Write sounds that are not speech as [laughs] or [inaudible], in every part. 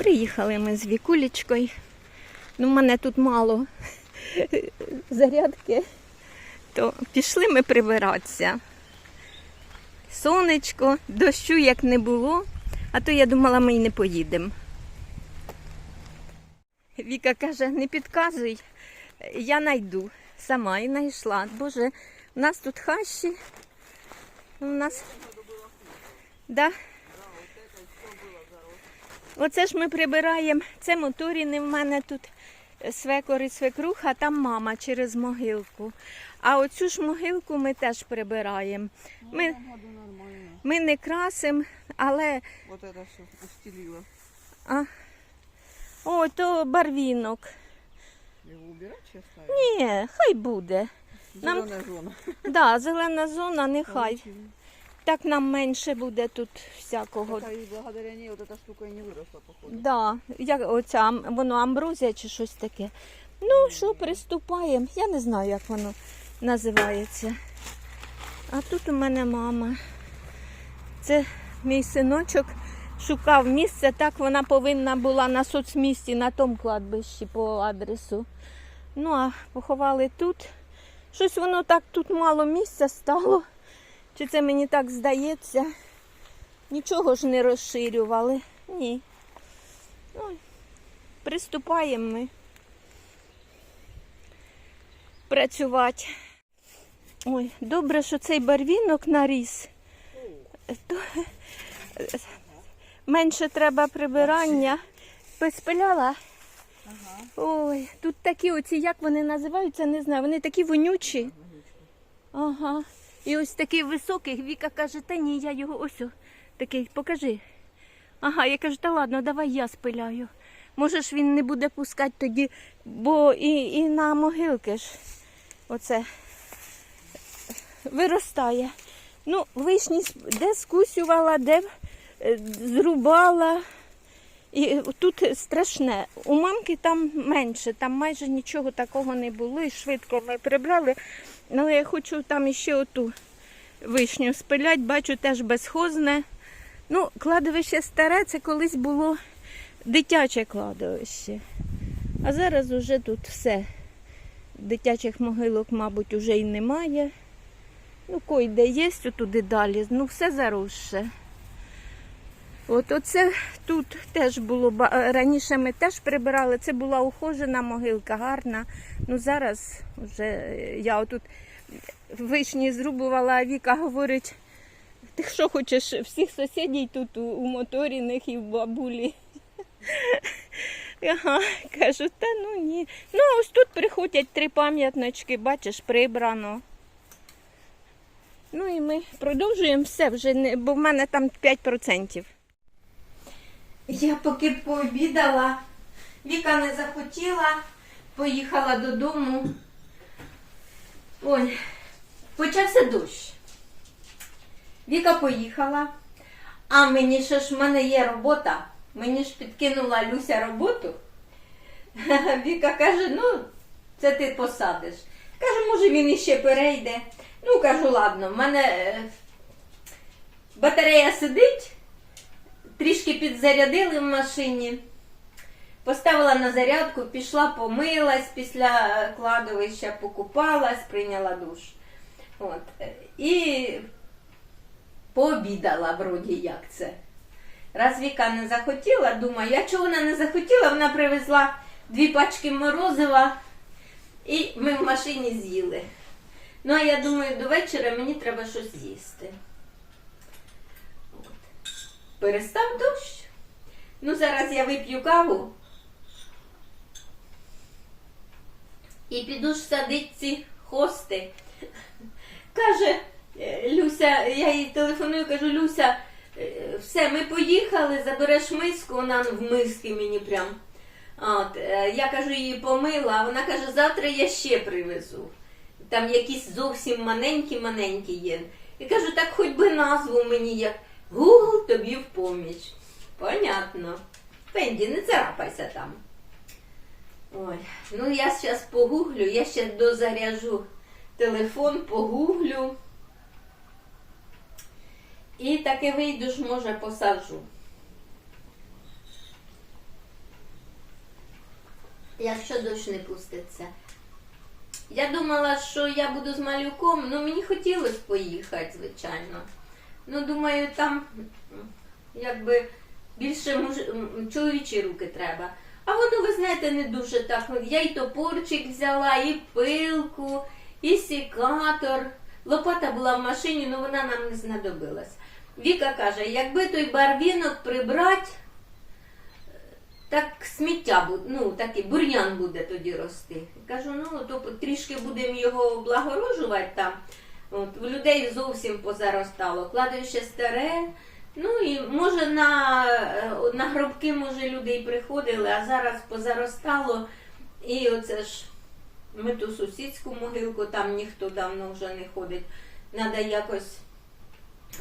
Приїхали ми з Вікулечкою. Ну, в мене тут мало [laughs] зарядки, то пішли ми прибиратися. Сонечко, дощу як не було, а то я думала, ми й не поїдемо. Віка каже, не підказуй, я найду. Сама і знайшла. Боже, у нас тут хащі. У нас. Да? Оце ж ми прибираємо. Це моторіни в мене тут свекор і свекруха, там мама через могилку. А оцю ж могилку ми теж прибираємо. Ми, ми не красимо, але Вот это все устелила. а, о, то барвінок. Его убирать сейчас ставить? Ні, хай буде. нам- Зеленая зона. Да, зелена зона, нехай. Так нам менше буде тут всякого. Хотя и благодаря вот эта штука и не выросла, походу. Да, як оця воно амброзія чи щось таке. Ну що, приступаємо. Я не знаю, як воно називається. А тут у мене мама. Це мій синочок шукав місце, так вона повинна була на соцмісті на тому кладбищі по адресу. Ну, а поховали тут. Щось воно так тут мало місця стало. Чи це мені так здається? Нічого ж не розширювали. Ні. Ой, приступаємо ми працювати. Ой, добре, що цей барвінок наріс. Менше треба прибирання. Поспиляла? Ой, тут такі оці, як вони називаються, не знаю. Вони такі вонючі. Ага. І ось такий високий. Віка каже, та ні, я його ось такий, покажи. Ага, я кажу, та ладно, давай я спиляю. Може ж він не буде пускати тоді, бо і, і на могилки ж оце виростає. Ну, вишні де скусювала, де е, зрубала. І тут страшне. У мамки там менше, там майже нічого такого не було. І швидко ми прибрали. Але я хочу там ще оту вишню спилять, бачу теж безхозне. Ну, кладовище старе, це колись було дитяче кладовище. А зараз уже тут все. Дитячих могилок, мабуть, уже й немає. Ну, койде є, туди далі, ну все заросше. От оце тут теж було е, раніше ми теж прибирали. Це була ухожена могилка, гарна. Ну зараз вже е, я отут вишні зрубувала, а Віка говорить, ти що хочеш всіх сусідів тут у, у моторіних і в бабулі. [laughs] Ага, кажу, та ну ні. Ну, ось тут приходять три пам'ятнички, бачиш, прибрано. Ну і ми продовжуємо все вже, бо в мене там 5%. Я поки пообідала, Віка не захотіла, поїхала додому. Ой, почався дощ. Віка поїхала, а мені ще ж в мене є робота. Мені ж підкинула Люся роботу. [laughs] Віка каже, ну, це ти посадиш. Каже, може він іще перейде. Ну, кажу, ладно, в мене е, батарея сидить, трішки підзарядили в машині. Поставила на зарядку, пішла, помилась після кладовища, покупалась, прийняла душ. От. І пообідала, вроді як це. Раз Віка не захотіла, думаю, я чого вона не захотіла, вона привезла дві пачки морозива і ми в машині з'їли. Ну, а я думаю, до вечора мені треба щось з'їсти. Перестав дощ. Ну, зараз я вип'ю каву. І піду ж садить ці хости. Каже е, Люся, я їй телефоную, кажу, Люся, е, все, ми поїхали, забереш миску, вона в миски мені прям. От, е, я кажу, її помила, а вона каже, завтра я ще привезу. Там якісь зовсім маленькі-маленькі є. І кажу, так хоч би назву мені як Гугл тобі в поміч. Понятно. Пенді, не царапайся там. Ой, ну я зараз погуглю, я ще дозаряжу телефон, погуглю. І таки вийду ж, може, посаджу. якщо дощ не пуститься. Я думала, що я буду з малюком, ну мені хотілося поїхати, звичайно. Ну, думаю, там якби більше муж... чоловічі руки треба. А воно, ви знаєте, не дуже так. Я і топорчик взяла, і пилку, і сікатор. Лопата була в машині, але вона нам не знадобилась. Віка каже, якби той барвінок прибрати, так сміття буде, ну такий бур'ян буде тоді рости. Кажу, ну то трішки будемо його облагорожувати там. От, у людей зовсім позаростало. Кладовище старе. Ну і може на, е, на гробки може люди і приходили, а зараз позаростало. І оце ж ми ту сусідську могилку, там ніхто давно вже не ходить. Надо якось.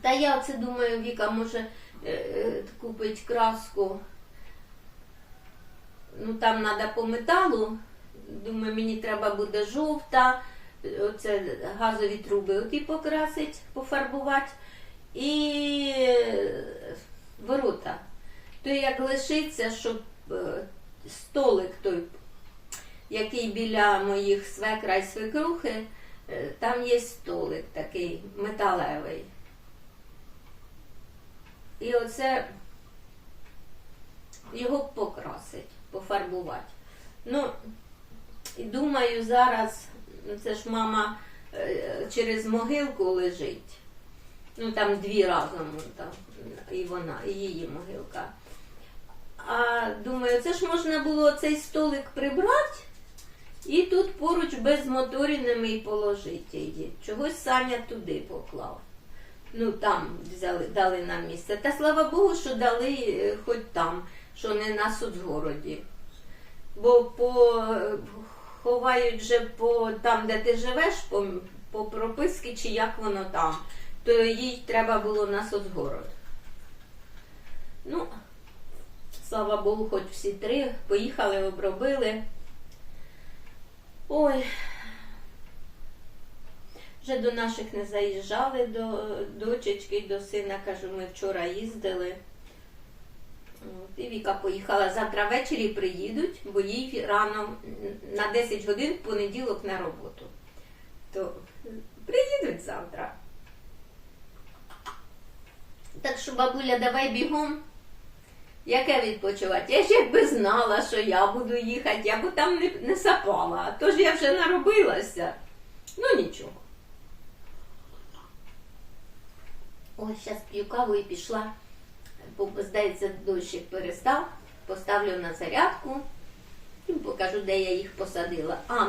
Та я оце думаю, Віка може е, е, купить краску. Ну там треба по металу. Думаю, мені треба буде жовта, оце газові труби оті покрасить, пофарбувати. І е, ворота. То як лишиться, щоб е, столик той, який біля моїх свекра і свекрухи, е, там є столик такий металевий. І оце його покрасить, пофарбувати. Ну, і думаю, зараз, ну, це ж мама е, через могилку лежить. Ну там дві разом там, і вона, і її могилка. А думаю, це ж можна було цей столик прибрати і тут поруч без моторинами і положити її. Чогось Саня туди поклав. Ну там взяли, дали нам місце. Та слава Богу, що дали е, хоч там, що не на соцгороді. Бо по ховають же по там, де ти живеш, по, по прописки, чи як воно там, то їй треба було на соцгород. Ну, слава Богу, хоч всі три поїхали, обробили. Ой. Вже до наших не заїжджали, до дочечки, до сина, кажу, ми вчора їздили. І Віка поїхала завтра ввечері приїдуть, бо їй рано на 10 годин в понеділок на роботу. То приїдуть завтра. Так що, бабуля, давай бігом. Яке відпочивати? Я ж якби знала, що я буду їхати, я б там не, не сапала. А то ж я вже наробилася. Ну нічого. Ой, зараз п'ю каву і пішла. Здається, дощик перестав. Поставлю на зарядку і покажу, де я їх посадила. А.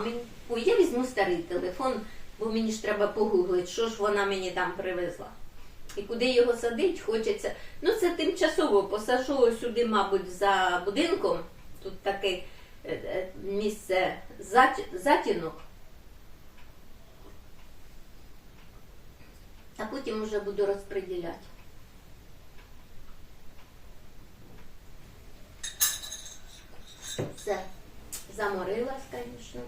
Ой, я візьму старий телефон, бо мені ж треба погуглити, що ж вона мені там привезла. І куди його садить, хочеться. Ну, це тимчасово посажу сюди, мабуть, за будинком. Тут таке е, е, місце затінок. А потім вже буду розподіляти. Все, заморилась, звісно.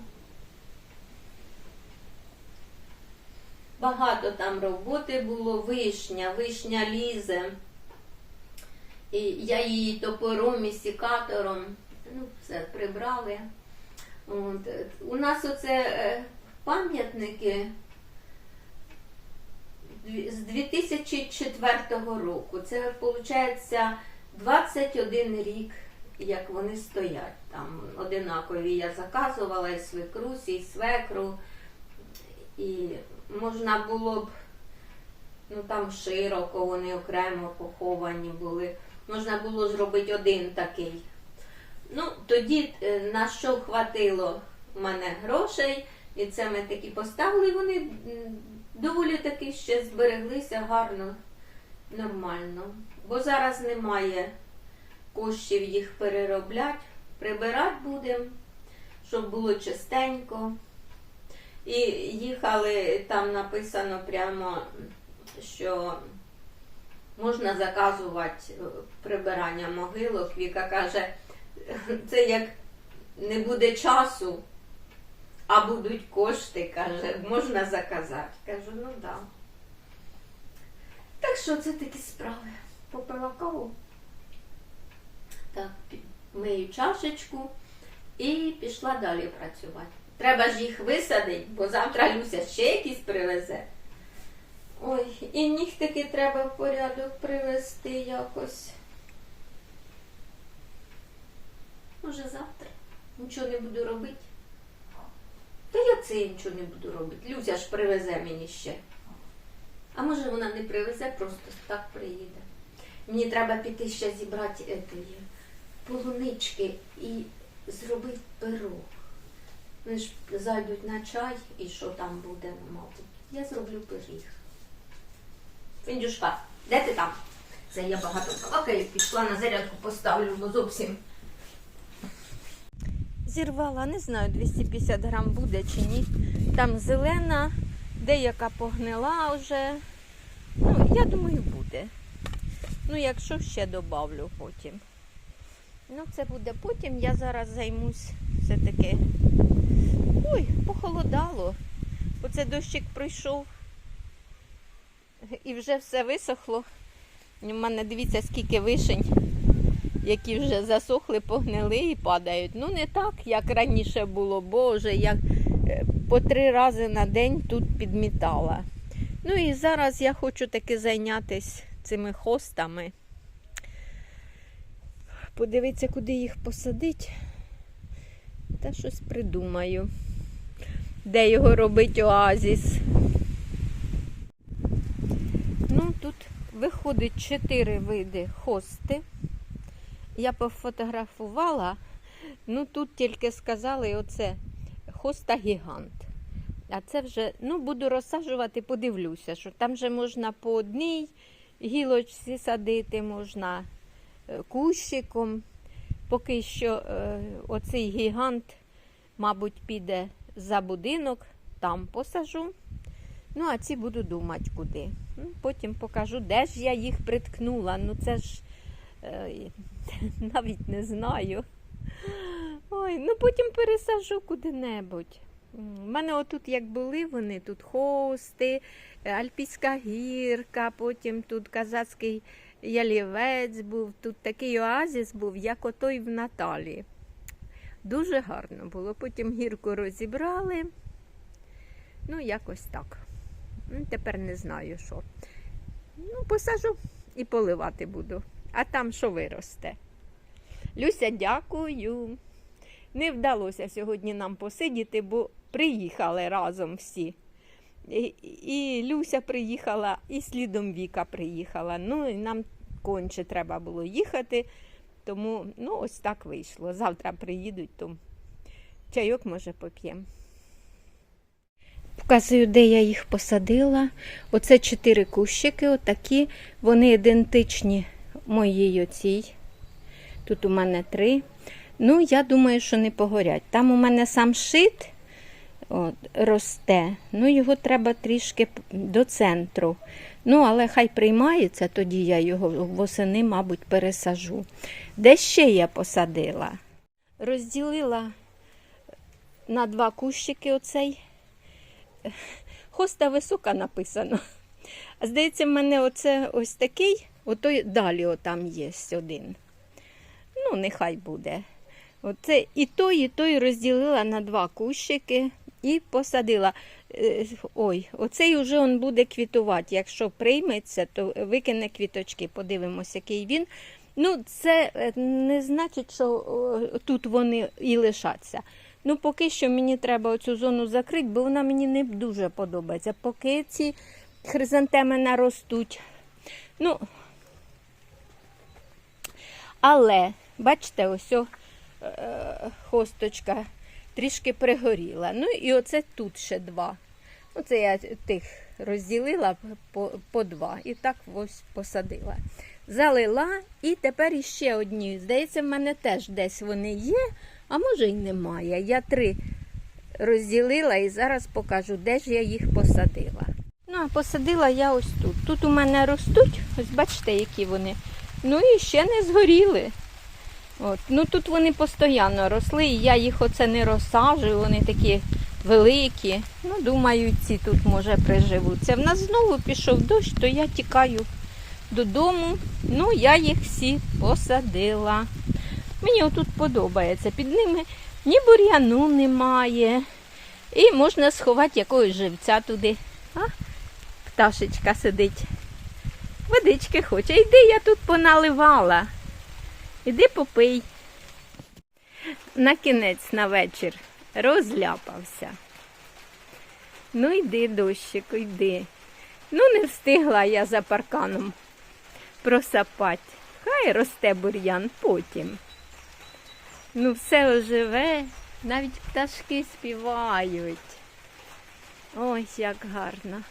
Багато там роботи було, вишня, вишня лізе. І я її топором і сікатором, ну, все прибрали. От. У нас оце е, пам'ятники з 2004 року. Це виходить 21 рік, як вони стоять. Там одинакові я заказувала і свекрусі, і свекру. І можна було б, ну там широко вони окремо поховані були. Можна було зробити один такий. Ну, тоді е, на що хватило в мене грошей, і це ми такі поставили, вони доволі таки ще збереглися гарно, нормально. Бо зараз немає коштів їх переробляти, прибирати будемо, щоб було чистенько. І їхали, там написано прямо, що можна заказувати е, прибирання могилок. Віка каже, [laughs] це як не буде часу, а будуть кошти, каже, можна заказати. Кажу, ну так. Да. Так що це такі справи. Попила каву. Так, мию чашечку і пішла далі працювати. Треба ж їх висадити, бо завтра Люся ще якісь привезе. Ой, і нігтики треба в порядок привести якось. Може завтра. Нічого не буду робити. Та я це нічого не буду робити. Люся ж привезе мені ще. А може вона не привезе, просто так приїде. Мені треба піти ще зібрати етої полунички і зробити пирог. Вони ж зайдуть на чай і що там буде, мабуть. Я зроблю пиріг. Фіндюшка, де ти там? Це я багато калакаю, пішла на зарядку поставлю, бо зовсім. Зірвала, не знаю, 250 грам буде чи ні. Там зелена, деяка погнила вже. Ну, я думаю, буде. Ну, якщо ще добавлю потім. Ну, це буде потім. Я зараз займусь все-таки. Ой, похолодало. Оце дощик пройшов. І вже все висохло. У мене дивіться, скільки вишень, які вже засохли, погнили і падають. Ну, не так, як раніше було, боже, як е, по три рази на день тут підмітала. Ну і зараз я хочу таки зайнятися цими хостами. Подивитися, куди їх посадити. Та щось придумаю. Де його робить оазіс. Ну, тут виходить чотири види хости. Я пофотографувала. Ну, тут тільки сказали оце хоста гігант. А це вже, ну, буду розсаджувати, подивлюся, що там же можна по одній гілочці садити, можна кущиком. Поки що е, оцей гігант, мабуть, піде за будинок, там посажу. Ну, а ці буду думати, куди. Ну, Потім покажу, де ж я їх приткнула. Ну, це ж е, [laughs] навіть не знаю. Ой, ну потім пересажу куди-небудь. У мене отут як були вони, тут хости, е, Альпійська гірка, потім тут казацький ялівець був, тут такий оазіс був, як отой в Наталі. Дуже гарно було. Потім гірку розібрали. Ну, якось так. Ну, Тепер не знаю, що. Ну, посажу і поливати буду. А там що виросте. Люся, дякую. Не вдалося сьогодні нам посидіти, бо приїхали разом всі. І, і Люся приїхала, і слідом Віка приїхала. Ну, і нам конче треба було їхати. Тому ну, ось так вийшло. Завтра приїдуть, то чайок може поп'ємо. Показую, де я їх посадила. Оце чотири кущики, отакі. Вони ідентичні моїй оцій. Тут у мене три. Ну, я думаю, що не погорять. Там у мене сам шит от, росте. Ну, його треба трішки до центру. Ну, але хай приймається, тоді я його восени, мабуть, пересажу. Де ще я посадила? Розділила на два кущики оцей. Хоста висока написано. А здається, в мене оце ось такий, ото далі отам є один. Ну, нехай буде. Оце і той, і той розділила на два кущики і посадила. Е, Ой, оцей уже он буде квітувати. Якщо прийметься, то викине квіточки. Подивимося, який він. Ну, це е, не значить, що тут вони і лишаться. Ну, поки що мені треба оцю зону закрити, бо вона мені не дуже подобається. Поки ці хризантеми наростуть. Ну, але, бачите, ось о, е, хосточка трішки пригоріла. Ну і оце тут ще два. Оце я тих розділила по, по два. І так ось посадила. Залила і тепер іще одні. Здається, в мене теж десь вони є, а може й немає. Я три розділила і зараз покажу, де ж я їх посадила. Ну, а посадила я ось тут. Тут у мене ростуть, ось бачите, які вони. Ну і ще не згоріли. От. Ну тут вони постійно росли, і я їх оце не розсаджую, вони такі великі. Ну, думаю, ці тут може приживуться. В нас знову пішов дощ, то я тікаю додому. Ну, я їх всі посадила. Мені отут подобається. Під ними ні бур'яну немає. І можна сховати якогось живця туди. А? Пташечка сидить. Водички хоче. Іди, я тут поналивала. Іди попий. На кінець на вечір розляпався. Ну йди, дощику, йди. Ну, не встигла я за парканом просапати. Хай росте бур'ян потім. Ну, все оживе, навіть пташки співають. Ось як гарно.